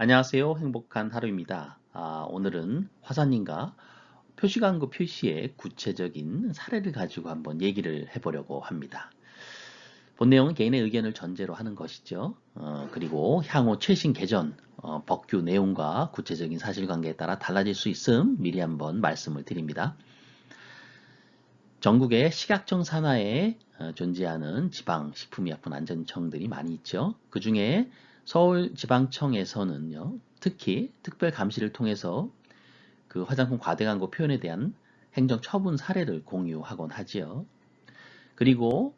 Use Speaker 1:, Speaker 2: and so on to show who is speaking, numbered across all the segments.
Speaker 1: 안녕하세요. 행복한 하루입니다. 아, 오늘은 화사님과 표시광고 표시의 구체적인 사례를 가지고 한번 얘기를 해보려고 합니다. 본 내용은 개인의 의견을 전제로 하는 것이죠. 어, 그리고 향후 최신 개전, 어, 법규 내용과 구체적인 사실관계에 따라 달라질 수 있음 미리 한번 말씀을 드립니다. 전국의 식약청 산하에 어, 존재하는 지방 식품의약품 안전청들이 많이 있죠. 그 중에 서울지방청에서는요, 특히 특별 감시를 통해서 그 화장품 과대 광고 표현에 대한 행정 처분 사례를 공유하곤 하지요. 그리고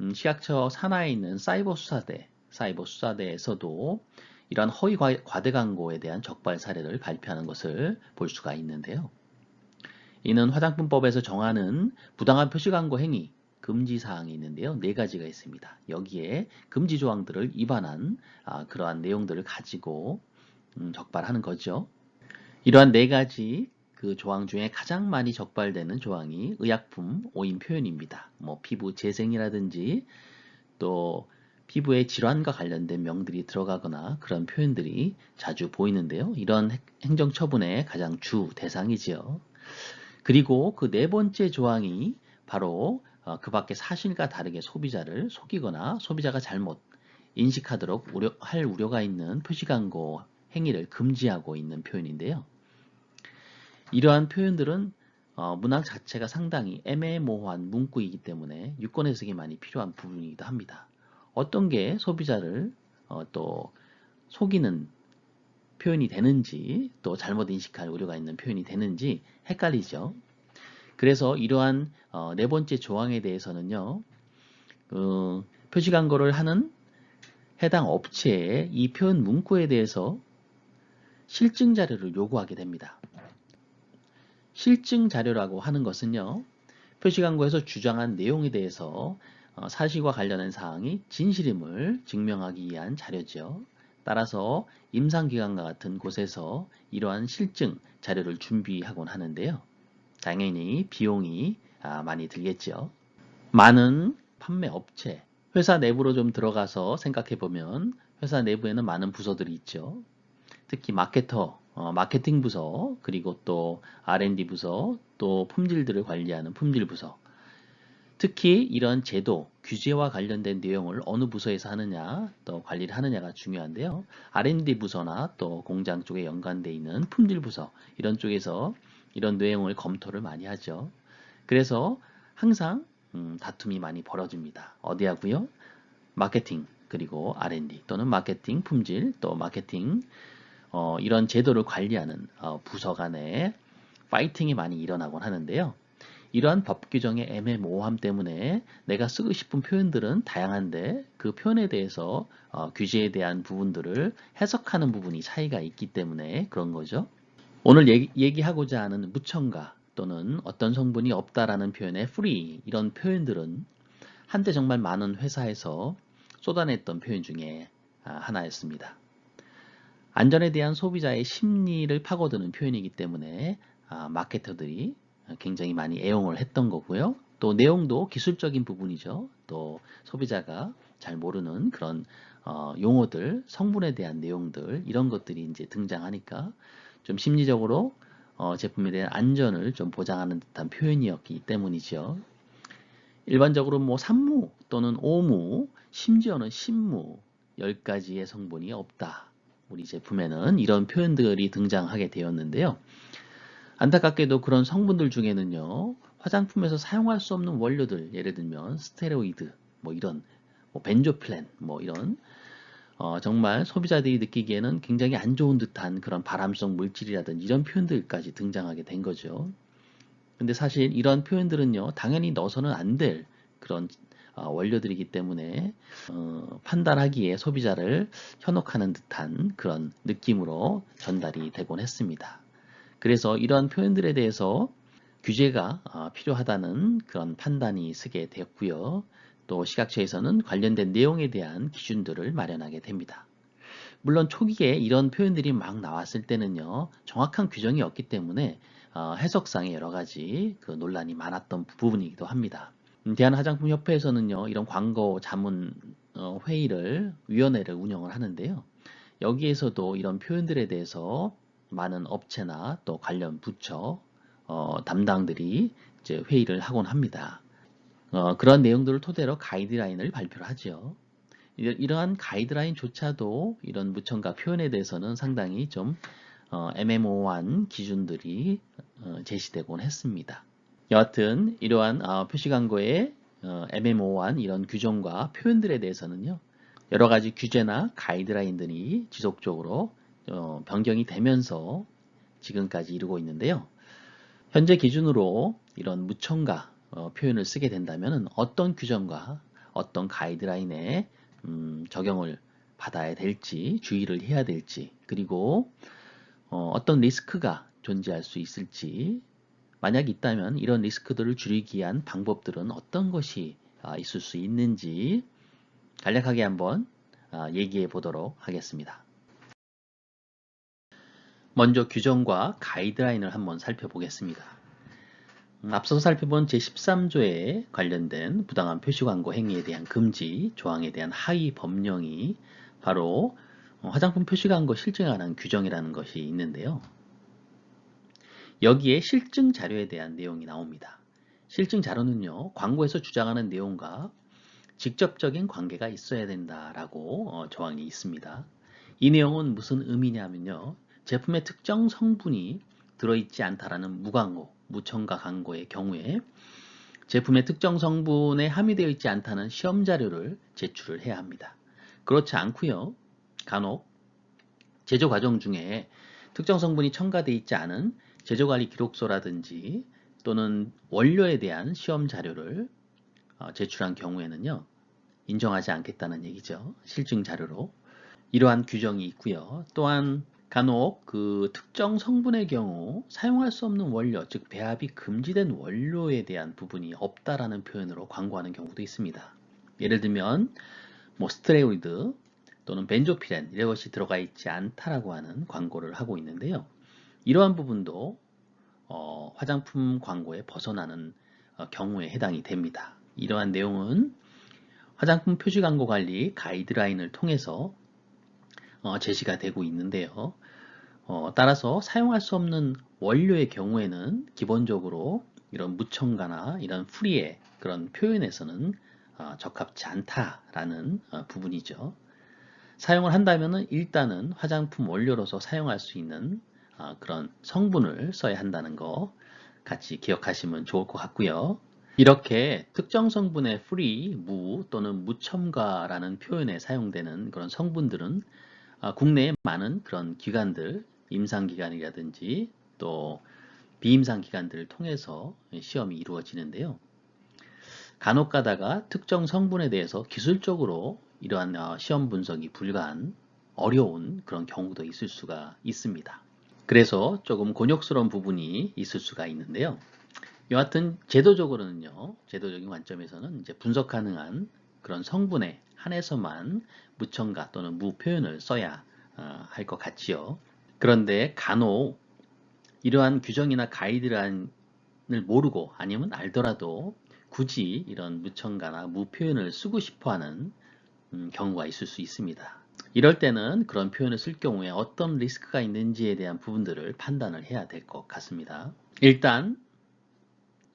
Speaker 1: 음, 식약처 산하에 있는 사이버 수사대, 사이버 수사대에서도 이러한 허위 과대 광고에 대한 적발 사례를 발표하는 것을 볼 수가 있는데요. 이는 화장품법에서 정하는 부당한 표시 광고 행위, 금지 사항이 있는데요. 네 가지가 있습니다. 여기에 금지 조항들을 위반한 아, 그러한 내용들을 가지고 음, 적발하는 거죠. 이러한 네 가지 그 조항 중에 가장 많이 적발되는 조항이 의약품 오인 표현입니다. 뭐 피부 재생이라든지 또 피부의 질환과 관련된 명들이 들어가거나 그런 표현들이 자주 보이는데요. 이런 행정처분의 가장 주 대상이지요. 그리고 그 네 번째 조항이 바로 어, 그 밖에 사실과 다르게 소비자를 속이거나 소비자가 잘못 인식하도록 우려, 할 우려가 있는 표시 광고 행위를 금지하고 있는 표현인데요. 이러한 표현들은 어, 문학 자체가 상당히 애매모호한 문구이기 때문에 유권 해석이 많이 필요한 부분이기도 합니다. 어떤 게 소비자를 어, 또 속이는 표현이 되는지 또 잘못 인식할 우려가 있는 표현이 되는지 헷갈리죠. 그래서 이러한 어, 네 번째 조항에 대해서는요. 그 표시 광고를 하는 해당 업체의 이 표현 문구에 대해서 실증 자료를 요구하게 됩니다. 실증 자료라고 하는 것은요. 표시 광고에서 주장한 내용에 대해서 어, 사실과 관련한 사항이 진실임을 증명하기 위한 자료죠. 따라서 임상기관과 같은 곳에서 이러한 실증 자료를 준비하곤 하는데요. 당연히 비용이 아, 많이 들겠죠. 많은 판매 업체, 회사 내부로 좀 들어가서 생각해 보면 회사 내부에는 많은 부서들이 있죠. 특히 마케터, 어, 마케팅 부서, 그리고 또 R&D 부서, 또 품질들을 관리하는 품질 부서. 특히 이런 제도, 규제와 관련된 내용을 어느 부서에서 하느냐, 또 관리를 하느냐가 중요한데요. R&D 부서나 또 공장 쪽에 연관되어 있는 품질 부서, 이런 쪽에서 이런 내용을 검토를 많이 하죠. 그래서 항상 음, 다툼이 많이 벌어집니다. 어디 하고요? 마케팅 그리고 R&D 또는 마케팅 품질 또 마케팅 어, 이런 제도를 관리하는 어, 부서 간에 파이팅이 많이 일어나곤 하는데요. 이러한 법 규정의 애매모호함 때문에 내가 쓰고 싶은 표현들은 다양한데 그 표현에 대해서 어, 규제에 대한 부분들을 해석하는 부분이 차이가 있기 때문에 그런 거죠. 오늘 얘기, 하고자 하는 무첨가 또는 어떤 성분이 없다라는 표현의 free 이런 표현들은 한때 정말 많은 회사에서 쏟아냈던 표현 중에 아, 하나였습니다. 안전에 대한 소비자의 심리를 파고드는 표현이기 때문에 아, 마케터들이 굉장히 많이 애용을 했던 거고요. 또 내용도 기술적인 부분이죠. 또 소비자가 잘 모르는 그런 어, 용어들, 성분에 대한 내용들 이런 것들이 이제 등장하니까 좀 심리적으로 어, 제품에 대한 안전을 좀 보장하는 듯한 표현이었기 때문이죠. 일반적으로 뭐 산무 또는 오무, 심지어는 신무 10가지의 성분이 없다. 우리 제품에는 이런 표현들이 등장하게 되었는데요. 안타깝게도 그런 성분들 중에는요. 화장품에서 사용할 수 없는 원료들, 예를 들면 스테로이드, 뭐 이런 뭐 벤조플랜, 뭐 이런 어, 정말 소비자들이 느끼기에는 굉장히 안 좋은 듯한 그런 바람성 물질이라든지 이런 표현들까지 등장하게 된 거죠. 근데 사실 이런 표현들은요, 당연히 넣어서는 안 될 그런 어, 원료들이기 때문에 어, 판단하기에 소비자를 현혹하는 듯한 그런 느낌으로 전달이 되곤 했습니다. 그래서 이러한 표현들에 대해서 규제가 어, 필요하다는 그런 판단이 서게 되었고요. 또 시각처에서는 관련된 내용에 대한 기준들을 마련하게 됩니다. 물론 초기에 이런 표현들이 막 나왔을 때는요, 정확한 규정이 없기 때문에 어, 해석상의 여러 가지 그 논란이 많았던 부분이기도 합니다. 음, 대한화장품협회에서는요, 이런 광고 자문 어, 회의를, 위원회를 운영을 하는데요. 여기에서도 이런 표현들에 대해서 많은 업체나 또 관련 부처 어, 담당들이 이제 회의를 하곤 합니다. 어, 그런 내용들을 토대로 가이드라인을 발표를 하죠. 이러- 이러한 가이드라인조차도 이런 무청가 표현에 대해서는 상당히 좀 어, 애매모호한 기준들이 어, 제시되곤 했습니다. 여하튼 이러한 어, 표시 광고의 어, 애매모호한 이런 규정과 표현들에 대해서는요. 여러 가지 규제나 가이드라인들이 지속적으로 어, 변경이 되면서 지금까지 이루고 있는데요. 현재 기준으로 이런 무청가 어, 표현을 쓰게 된다면 어떤 규정과 어떤 가이드라인에 음, 적용을 받아야 될지 주의를 해야 될지 그리고 어, 어떤 리스크가 존재할 수 있을지 만약 있다면 이런 리스크들을 줄이기 위한 방법들은 어떤 것이 아, 있을 수 있는지 간략하게 한번 아, 얘기해 보도록 하겠습니다. 먼저 규정과 가이드라인을 한번 살펴보겠습니다. 음, 앞서 살펴본 제13조에 관련된 부당한 표시광고 행위에 대한 금지 조항에 대한 하위 법령이 바로 어, 화장품 표시광고 실증에 관한 규정이라는 것이 있는데요. 여기에 실증 자료에 대한 내용이 나옵니다. 실증 자료는요, 광고에서 주장하는 내용과 직접적인 관계가 있어야 된다라고 어, 조항이 있습니다. 이 내용은 무슨 의미냐면요, 제품의 특정 성분이 들어있지 않다라는 무광고, 무첨가 광고의 경우에 제품의 특정 성분에 함유되어 있지 않다는 시험 자료를 제출을 해야 합니다. 그렇지 않고요, 간혹 제조 과정 중에 특정 성분이 첨가되어 있지 않은 제조관리 기록서라든지 또는 원료에 대한 시험 자료를 어, 제출한 경우에는요 인정하지 않겠다는 얘기죠. 실증 자료로. 이러한 규정이 있고요. 또한 간혹 그 특정 성분의 경우 사용할 수 없는 원료 즉 배합이 금지된 원료에 대한 부분이 없다라는 표현으로 광고하는 경우도 있습니다 예를 들면 뭐 스테로이드 또는 벤조피렌 이런 것이 들어가 있지 않다라고 하는 광고를 하고 있는데요. 이러한 부분도 어, 화장품 광고에 벗어나는 어, 경우에 해당이 됩니다. 이러한 내용은 화장품 표시 광고 관리 가이드라인을 통해서 어, 제시가 되고 있는데요. 어, 따라서 사용할 수 없는 원료의 경우에는 기본적으로 이런 무첨가나 이런 프리의 그런 표현에서는 어, 적합지 않다라는 어, 부분이죠. 사용을 한다면 일단은 화장품 원료로서 사용할 수 있는 아, 그런 성분을 써야 한다는 거 같이 기억하시면 좋을 것 같고요. 이렇게 특정 성분의 free, 무 또는 무첨가라는 표현에 사용되는 그런 성분들은 아, 국내에 많은 그런 기관들, 임상기관이라든지 또 비임상기관들을 통해서 시험이 이루어지는데요. 간혹 가다가 특정 성분에 대해서 기술적으로 이러한 어, 시험 분석이 불가한 어려운 그런 경우도 있을 수가 있습니다. 그래서 조금 곤욕스러운 부분이 있을 수가 있는데요. 여하튼 제도적으로는요, 제도적인 관점에서는 이제 분석 가능한 그런 성분에 한해서만 무첨가 또는 무 표현을 써야 어, 할것 같지요. 그런데 간혹 이러한 규정이나 가이드라인을 모르고 아니면 알더라도 굳이 이런 무첨가나 무 표현을 쓰고 싶어 하는 음, 경우가 있을 수 있습니다. 이럴 때는 그런 표현을 쓸 경우에 어떤 리스크가 있는지에 대한 부분들을 판단을 해야 될 것 같습니다. 일단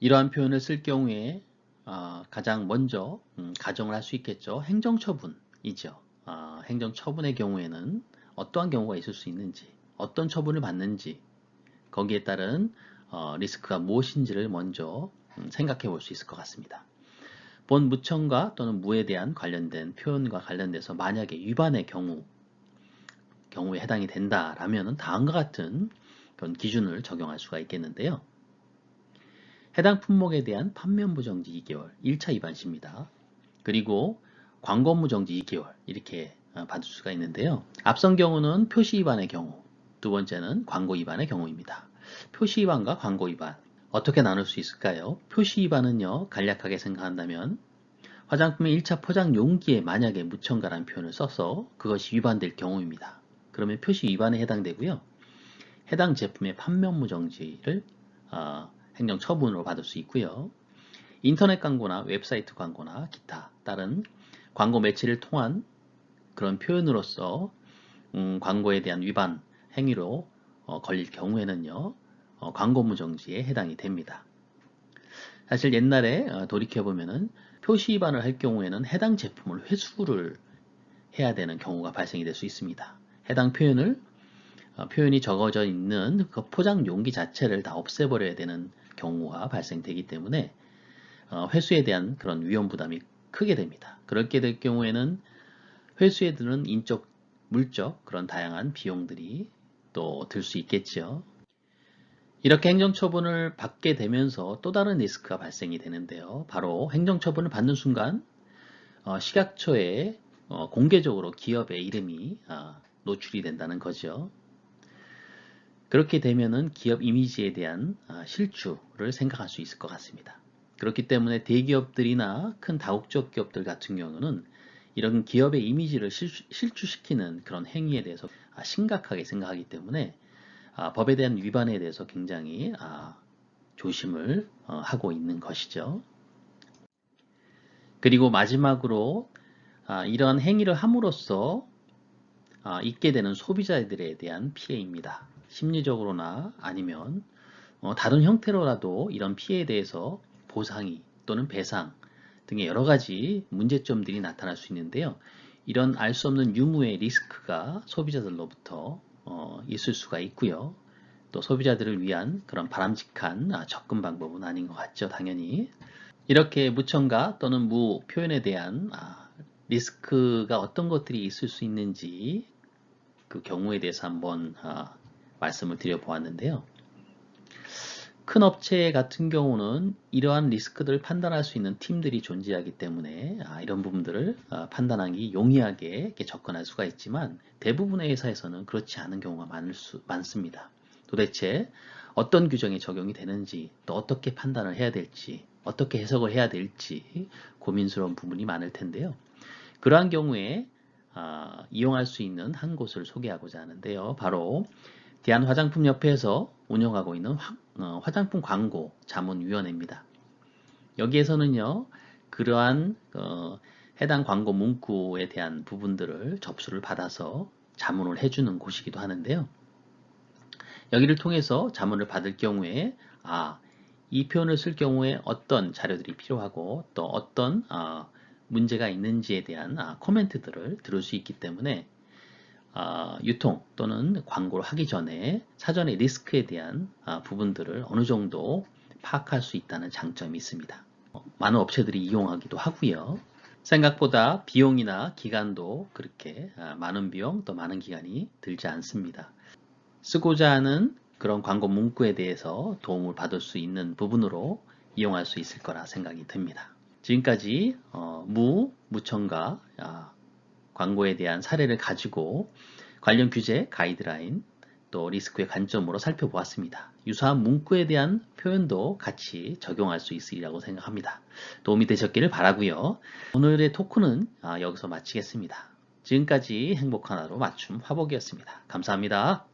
Speaker 1: 이러한 표현을 쓸 경우에 어, 가장 먼저 음, 가정을 할 수 있겠죠. 행정처분이죠. 어, 행정처분의 경우에는 어떠한 경우가 있을 수 있는지 어떤 처분을 받는지 거기에 따른 어, 리스크가 무엇인지를 먼저 음, 생각해 볼 수 있을 것 같습니다. 본 무청과 또는 무에 대한 관련된 표현과 관련돼서 만약에 위반의 경우 경우에 해당이 된다라면 다음과 같은 그런 기준을 적용할 수가 있겠는데요. 해당 품목에 대한 판매업무 정지 2개월 1차 위반 시입니다. 그리고 광고 업무 정지 2개월 이렇게 어, 받을 수가 있는데요. 앞선 경우는 표시 위반의 경우, 두 번째는 광고 위반의 경우입니다. 표시 위반과 광고 위반 어떻게 나눌 수 있을까요? 표시 위반은요, 간략하게 생각한다면 화장품의 1차 포장 용기에 만약에 무첨가라는 표현을 써서 그것이 위반될 경우입니다. 그러면 표시 위반에 해당되고요. 해당 제품의 판매 업무 정지를 어, 행정 처분으로 받을 수 있고요. 인터넷 광고나 웹사이트 광고나 기타 다른 광고 매체를 통한 그런 표현으로서 음, 광고에 대한 위반 행위로 어, 걸릴 경우에는요, 어, 광고무정지에 해당이 됩니다. 사실 옛날에 어, 돌이켜보면은 표시 위반을 할 경우에는 해당 제품을 회수를 해야 되는 경우가 발생이 될 수 있습니다. 해당 표현을 어, 표현이 적어져 있는 그 포장 용기 자체를 다 없애버려야 되는 경우가 발생되기 때문에 어, 회수에 대한 그런 위험 부담이 크게 됩니다. 그렇게 될 경우에는 회수에 드는 인적, 물적 그런 다양한 비용들이 또 들 수 있겠죠. 이렇게 행정처분을 받게 되면서 또 다른 리스크가 발생이 되는데요. 바로 행정처분을 받는 순간 어, 식약처에 어, 공개적으로 기업의 이름이 아, 노출이 된다는 거죠. 그렇게 되면은 기업 이미지에 대한 아, 실추를 생각할 수 있을 것 같습니다. 그렇기 때문에 대기업들이나 큰 다국적 기업들 같은 경우는 이런 기업의 이미지를 실추, 시키는 그런 행위에 대해서 아, 심각하게 생각하기 때문에 아, 법에 대한 위반에 대해서 굉장히 조심을 어, 하고 있는 것이죠. 그리고 마지막으로 이러한 행위를 함으로써 있게 되는 소비자들에 대한 피해입니다. 심리적으로나 아니면 어, 다른 형태로라도 이런 피해에 대해서 보상이 또는 배상 등의 여러 가지 문제점들이 나타날 수 있는데요. 이런 알 수 없는 유무의 리스크가 소비자들로부터 어, 있을 수가 있고요. 또 소비자들을 위한 그런 바람직한 아, 접근 방법은 아닌 것 같죠, 당연히. 이렇게 무청가 또는 무 표현에 대한 아, 리스크가 어떤 것들이 있을 수 있는지 그 경우에 대해서 한번 아, 말씀을 드려보았는데요. 큰 업체 같은 경우는 이러한 리스크들을 판단할 수 있는 팀들이 존재하기 때문에 아, 이런 부분들을 아, 판단하기 용이하게 접근할 수가 있지만 대부분의 회사에서는 그렇지 않은 경우가 많을 수, 많습니다. 도대체 어떤 규정이 적용이 되는지 또 어떻게 판단을 해야 될지 어떻게 해석을 해야 될지 고민스러운 부분이 많을 텐데요. 그러한 경우에 아, 이용할 수 있는 한 곳을 소개하고자 하는데요. 바로 대한화장품협회에서 운영하고 있는 화, 어, 장품 광고 자문위원회입니다. 여기에서는요, 그러한 어, 해당 광고 문구에 대한 부분들을 접수를 받아서 자문을 해주는 곳이기도 하는데요. 여기를 통해서 자문을 받을 경우에 아, 이 표현을 쓸 경우에 어떤 자료들이 필요하고 또 어떤 아, 문제가 있는지에 대한 아, 코멘트들을 들을 수 있기 때문에 아, 유통 또는 광고를 하기 전에 사전에 리스크에 대한 아, 부분들을 어느 정도 파악할 수 있다는 장점이 있습니다. 어, 많은 업체들이 이용하기도 하고요. 생각보다 비용이나 기간도 그렇게 아, 많은 비용 또 많은 기간이 들지 않습니다. 쓰고자 하는 그런 광고 문구에 대해서 도움을 받을 수 있는 부분으로 이용할 수 있을 거라 생각이 듭니다. 지금까지 어, 무, 무청가, 광고에 대한 사례를 가지고 관련 규제, 가이드라인, 또 리스크의 관점으로 살펴보았습니다. 유사한 문구에 대한 표현도 같이 적용할 수 있으리라고 생각합니다. 도움이 되셨기를 바라고요. 오늘의 토크는 아, 여기서 마치겠습니다. 지금까지 행복한 하루 맞춤 화복이었습니다. 감사합니다.